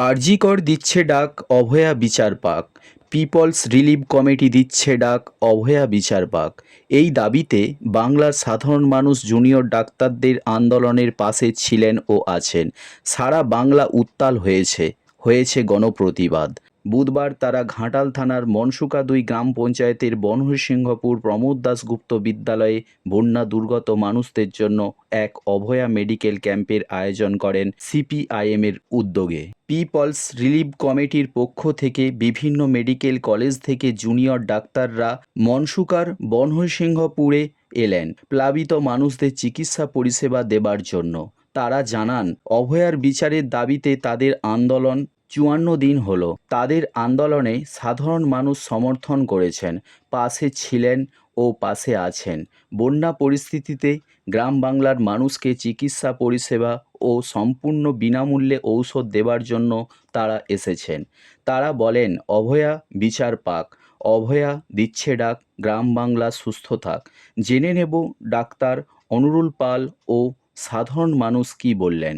আরজিকর দিচ্ছে ডাক, অভয়া বিচার পাক। পিপলস রিলিফ কমিটি দিচ্ছে ডাক, অভয়া বিচার পাক। এই দাবিতে বাংলার সাধারণ মানুষ জুনিয়র ডাক্তারদের আন্দোলনের পাশে ছিলেন ও আছেন। সারা বাংলা উত্তাল হয়েছে হয়েছে গণপ্রতিবাদ। বুধবার তারা ঘাটাল থানার মনসুকা দুই গ্রাম পঞ্চায়েতের বনহরিসিংহপুর প্রমোদ দাসগুপ্ত বিদ্যালয়ে বন্যা দুর্গত মানুষদের জন্য এক অভয়া মেডিকেল ক্যাম্পের আয়োজন করেন সিপিআইএমের উদ্যোগে। পিপলস রিলিফ কমিটির পক্ষ থেকে বিভিন্ন মেডিকেল কলেজ থেকে জুনিয়র ডাক্তাররা মনসুকার বনহরিসিংহপুরে এলেন প্লাবিত মানুষদের চিকিৎসা পরিষেবা দেবার জন্য। তারা জানান, অভয়ার বিচারের দাবিতে তাদের আন্দোলন চুয়ান্ন দিন হলো। তাদের আন্দোলনে সাধারণ মানুষ সমর্থন করেছেন, পাশে ছিলেন ও পাশে আছেন। বন্যা পরিস্থিতিতে গ্রাম বাংলার মানুষকে চিকিৎসা, পরিষেবা ও সম্পূর্ণ বিনামূল্যে ঔষধ দেবার জন্য তারা এসেছেন। তারা বলেন, অভয়া, বিচার পাক। অভয়া, দিচ্ছে ডাক। গ্রাম বাংলা সুস্থ থাক। জেনে নেব ডাক্তার অনুরুল পাল ও সাধারণ মানুষ কি বললেন।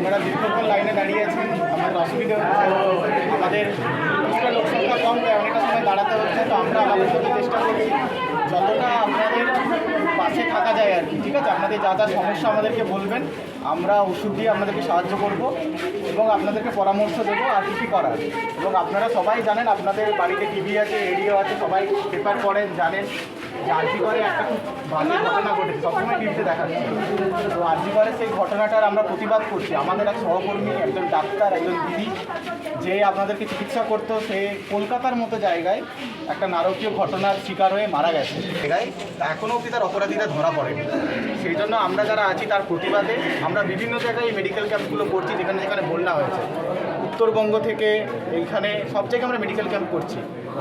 আপনারা দীর্ঘক্ষণ লাইনে দাঁড়িয়ে আছেন আমাদের অসুবিধা হচ্ছে, আমাদের কিছুটা লোক সংখ্যা কম, তাই অনেকটা সময় দাঁড়াতে হচ্ছে, তো আমরা আমাদের সাথে চেষ্টা করছি যতটা আপনাদের পাশে থাকা যায় আর কি, ঠিক আছে? আপনাদের যা যা সমস্যা আমাদেরকে বলবেন, আমরা ওষুধ দিয়ে আপনাদেরকে সাহায্য করব এবং আপনাদেরকে পরামর্শ দেবো আর কী করার। এবং আপনারা সবাই জানেন, আপনাদের বাড়িতে টিভি আছে রেডিও আছে, সবাই পেপার পড়েন জানেন। যে আরজি করে একটা খুব ঘটনা ঘটেছে সবসময় টিভিতে দেখাচ্ছে। তো আরজি করে সেই ঘটনাটার আমরা প্রতিবাদ করছি। আমাদের এক সহকর্মী একজন ডাক্তার একজন দিদি যে আপনাদেরকে চিকিৎসা করতো সে কলকাতার মতো জায়গায় একটা নারকীয় ঘটনার শিকার হয়ে মারা গেছে। এখনও অবধি তার অপরাধীরা ধরা পড়েনি। সেই জন্য আমরা যারা আছি তার প্রতিবাদে আমরা বিভিন্ন জায়গায় এই মেডিকেল ক্যাম্পগুলো করছি যেখানে যেখানে বন্যা হয়েছে। উত্তরবঙ্গ থেকে এইখানে সব জায়গায় আমরা মেডিকেল ক্যাম্প করছি।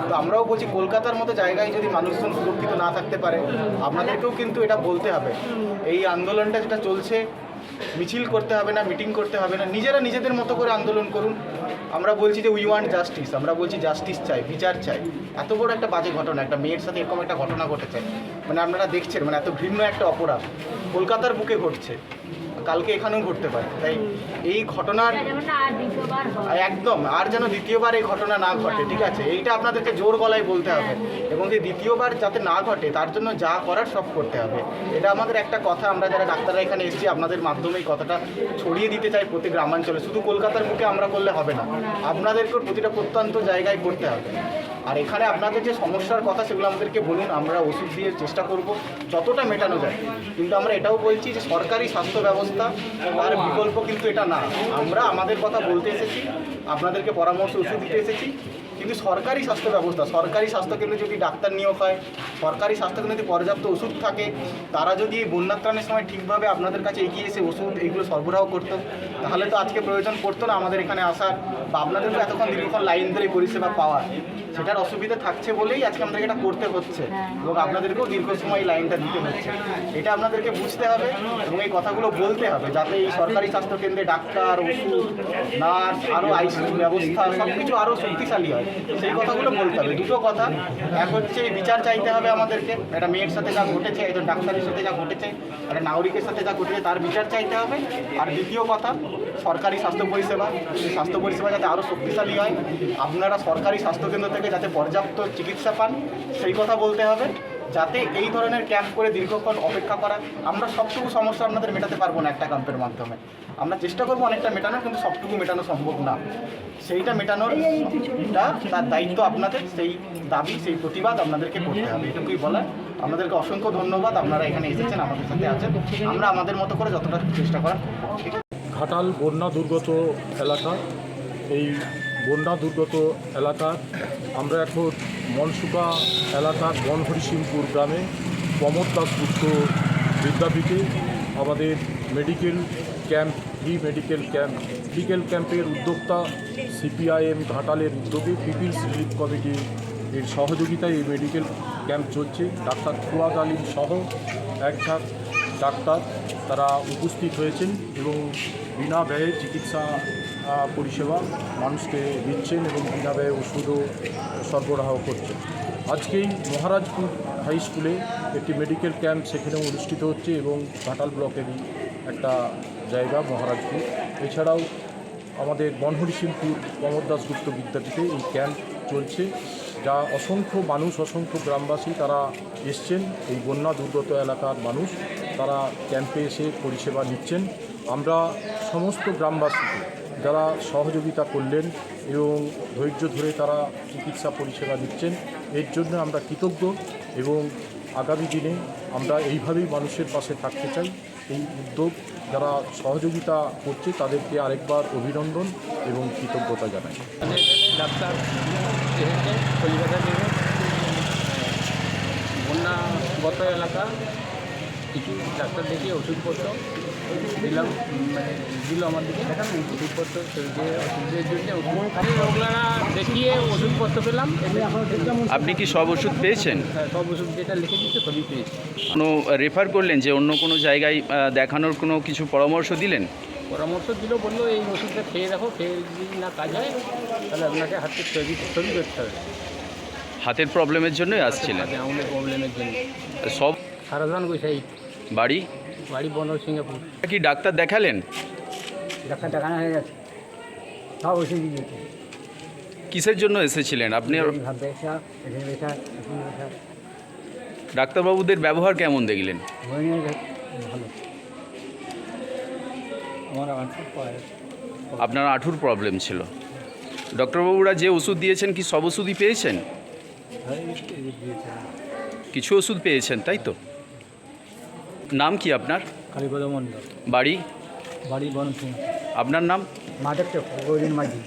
তো আমরাও বলছি, কলকাতার মতো জায়গায় যদি মানুষজন সুরক্ষিত না থাকতে পারে, আপনাদেরকেও কিন্তু এটা বলতে হবে। এই আন্দোলনটা যেটা চলছে, মিছিল করতে হবে না, মিটিং করতে হবে না, নিজেরা নিজেদের মতো করে আন্দোলন করুন। আমরা বলছি যে উই ওয়ান্ট জাস্টিস আমরা বলছি জাস্টিস চাই, বিচার চাই। এত বড় একটা বাজে ঘটনা, একটা মেয়ের সাথে এরকম একটা ঘটনা ঘটেছে। মানে আপনারা দেখছেন মানে এত ঘৃণ্য একটা অপরাধ। কলকাতার বুকে ঘটছে। কালকে এখানেও ঘটতে পারে। তাই এই ঘটনার হয়। একদম আর যেন দ্বিতীয়বার এই ঘটনা না ঘটে ঠিক আছে? এইটা আপনাদেরকে জোর গলায় বলতে হবে। এবং এই দ্বিতীয়বার যাতে না ঘটে তার জন্য যা করার সব করতে হবে। এটা আমাদের একটা কথা আমরা যারা ডাক্তাররা এখানে এসেছি আপনাদের মাধ্যমে এই কথাটা ছড়িয়ে দিতে চাই প্রতি গ্রামাঞ্চলে। শুধু কলকাতার মুখে আমরা করলে হবে না আপনাদেরকেও প্রতিটা প্রত্যন্ত জায়গায় করতে হবে। আর এখানে আপনাদের যে সমস্যার কথা সেগুলো আমাদেরকে বলুন আমরা ওষুধ দিয়ে চেষ্টা করব যতটা মেটানো যায়। কিন্তু আমরা এটাও বলছি যে সরকারি স্বাস্থ্য ব্যবস্থা তার বিকল্প কিন্তু এটা না। আমরা আমাদের কথা বলতে এসেছি, আপনাদেরকে পরামর্শ ওষুধ দিতে এসেছি। কিন্তু সরকারি স্বাস্থ্য ব্যবস্থা, সরকারি স্বাস্থ্যকেন্দ্রে যদি ডাক্তার নিয়োগ হয়, সরকারি স্বাস্থ্যকেন্দ্রে যদি পর্যাপ্ত ওষুধ থাকে, তারা যদি এই বন্যাত্রাণের সময় ঠিকভাবে আপনাদের কাছে এগিয়ে এসে ওষুধ এইগুলো সরবরাহ করতো, তাহলে তো আজকে প্রয়োজন পড়তো না আমাদের এখানে আসার বা আপনাদেরকে এতক্ষণ দীর্ঘক্ষণ লাইন ধরে পরিষেবা পাওয়ার। সেটার অসুবিধা থাকছে বলেই আজকে আমাদেরকে এটা করতে হচ্ছে এবং আপনাদেরকেও দীর্ঘ সময় লাইনটা দিতে হচ্ছে। এটা আপনাদেরকে বুঝতে হবে এবং এই কথাগুলো বলতে হবে যাতে এই সরকারি স্বাস্থ্যকেন্দ্রে ডাক্তার, ওষুধ, নার্স আরও আইসিইউ ব্যবস্থা সব কিছু আরও শক্তিশালী হয়। সেই কথাগুলো বলতে হবে। দুটো কথা। এক হচ্ছে বিচার চাইতে হবে আমাদেরকে। একটা মেয়ের সাথে যা ঘটেছে, একজন ডাক্তারের সাথে যা ঘটেছে, একটা নাগরিকের সাথে যা ঘটেছে, তার বিচার চাইতে হবে। আর দ্বিতীয় কথা, সরকারি স্বাস্থ্য পরিষেবা। স্বাস্থ্য পরিষেবা যাতে আরও শক্তিশালী হয়। আপনারা সরকারি স্বাস্থ্যকেন্দ্র থেকে যাতে পর্যাপ্ত চিকিৎসা পান, সেই কথা বলতে হবে। যাতে এই ধরনের ক্যাম্প করে দীর্ঘক্ষণ অপেক্ষা করা, আমরা সবটুকু সমস্যা আপনাদের মেটাতে পারব না একটা ক্যাম্পের মাধ্যমে। আমরা চেষ্টা করব অনেকটা মেটানোর কিন্তু সবটুকু মেটানো সম্ভব না। সেইটা মেটানোর তার দায়িত্ব আপনাদের, সেই দাবি, সেই প্রতিবাদ আপনাদেরকে করতে হবে। এটুকুই বলা আপনাদেরকে অসংখ্য ধন্যবাদ। আপনারা এখানে এসেছেন, আমাদের সাথে আছেন। আমরা আমাদের মতো করে যতটা চেষ্টা করার ঘাটাল, বন্যা, দুর্গত এলাকা, এই বন্যা দুর্গত এলাকার আমরা এখন মনসুকা এলাকার বনহরিসিংপুর গ্রামে প্রমোদ দাসগুপ্ত বিদ্যাপীঠে আমাদের medical camp free medical camp, medical ক্যাম্পের উদ্যোক্তা সিপিআইএম ঘাটালের উদ্যোগে পিপিলস রিলিফ কমিটি এর সহযোগিতায় এই মেডিকেল ক্যাম্প চলছে। ডাক্তার ফুয়াদ আলীম সহ এক ঝাঁক ডাক্তার তারা উপস্থিত হয়েছেন এবং বিনা ব্যয়ে চিকিৎসা পরিষেবা মানুষকে দিচ্ছেন এবং ব্যয়ে ওষুধও সরবরাহ করছেন। আজকেই মহারাজপুর হাই স্কুলে একটি মেডিকেল ক্যাম্প সেখানেও অনুষ্ঠিত হচ্ছে এবং ঘাটাল ব্লকেরই একটা জায়গা মহারাজপুর। এছাড়াও আমাদের বনহরিসিংপুর প্রমোদ দাসগুপ্ত বিদ্যাপীঠে এই ক্যাম্প চলছে, যা অসংখ্য মানুষ, অসংখ্য গ্রামবাসী তারা এসছেন। এই বন্যা দুর্গত এলাকার মানুষ তারা ক্যাম্পে এসে পরিষেবা নিচ্ছেন। আমরা সমস্ত গ্রামবাসীকে যারা সহযোগিতা করলেন এবং ধৈর্য ধরে তারা চিকিৎসা পরিষেবা দিচ্ছেন, এর জন্য আমরা কৃতজ্ঞ এবং আগামী দিনে আমরা এইভাবেই মানুষের পাশে থাকতে চাই। এই উদ্যোগ যারা সহযোগিতা করছে তাদেরকে আরেকবার অভিনন্দন এবং কৃতজ্ঞতা জানাই। ডাক্তার বন্যাগত এলাকা, কিছু ডাক্তার দেখিয়ে ওষুধপত্র দিলাম মানে দিল আমাদেরকে ওষুধপত্র সেই যে ওষুধের জন্য ওষুধ। ওগুলা দেখিয়ে ওষুধপত্র পেলাম। আপনি কি সব ওষুধ পেয়েছেন? হ্যাঁ, সব ওষুধ যেটা লিখে দিচ্ছে সবই পেয়েছি। কোনো রেফার করলেন যে অন্য কোনো জায়গায় দেখানোর কোনো কিছু পরামর্শ দিলেন? পরামর্শ দিল বলল এই ওষুধটা খেয়ে দেখো খেয়ে যদি না কাজ হয় তাহলে আপনাকে হাতে ছবি ছবি করতে হবে। হাতের প্রবলেমের জন্যই আসছিলেন? প্রবলেমের জন্য। সব সারাধান গোসাই বাড়ি? বাড়ি সিঙ্গাপুর। কি ডাক্তার দেখালেন? ডাক্তার দেখানো হয়ে গেছে। সব ওষুধ দিয়েছে। কিসের জন্য এসেছিলেন? আপনি ডাক্তারবাবুদের ব্যবহার কেমন দেখলেন? আপনার আঁঠুর প্রবলেম ছিল। ডক্টরবাবুরা যে ওষুধ দিয়েছেন কি সব ওষুধই পেয়েছেন? কিছু ওষুধ পেয়েছেন তাই তো? নাম কি আপনার? কালীপদ বাড়ি? বাড়ি বন আপনার নাম? মাধব চক্র গৌরীন মাঝি